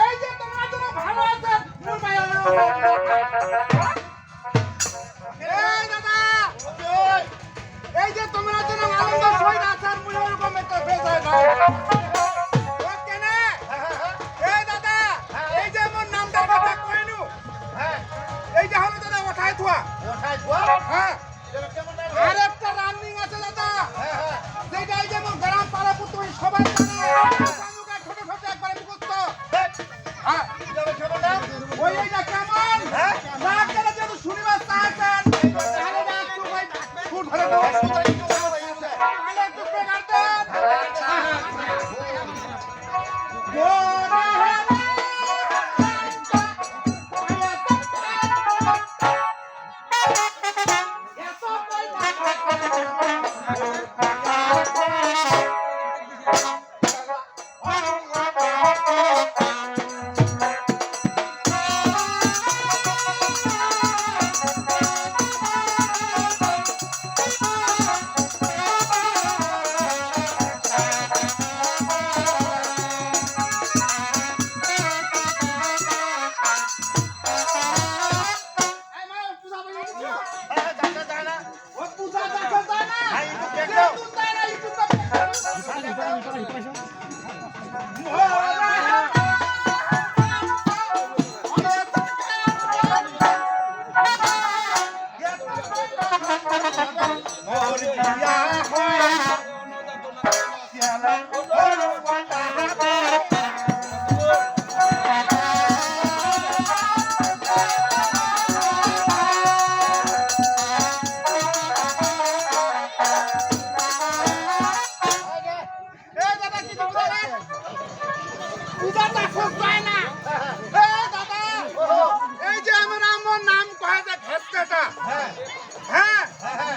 এই যে তোমার জন্য ভালো আছে এই যে তোমরা জন্য আনন্দ সই আসার এই যে হলো দাদা ওঠায় থুয়া। ওঠায় হ্যাঁ। Yeah, পূজাটা খুব পায় না। এই যে আমার নাম কয়ে যে হ্যাঁ হ্যাঁ।, হ্যাঁ।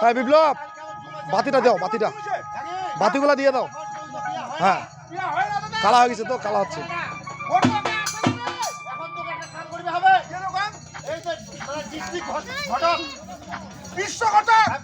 হ্যাঁ বিপ্লব, বাতিটা দাও, বাতিটা। বাতিগুলা দিয়ে দাও। হ্যাঁ। কালা হয়ে গেছে তো, কালা হচ্ছে। বিশ্ব ঘটক।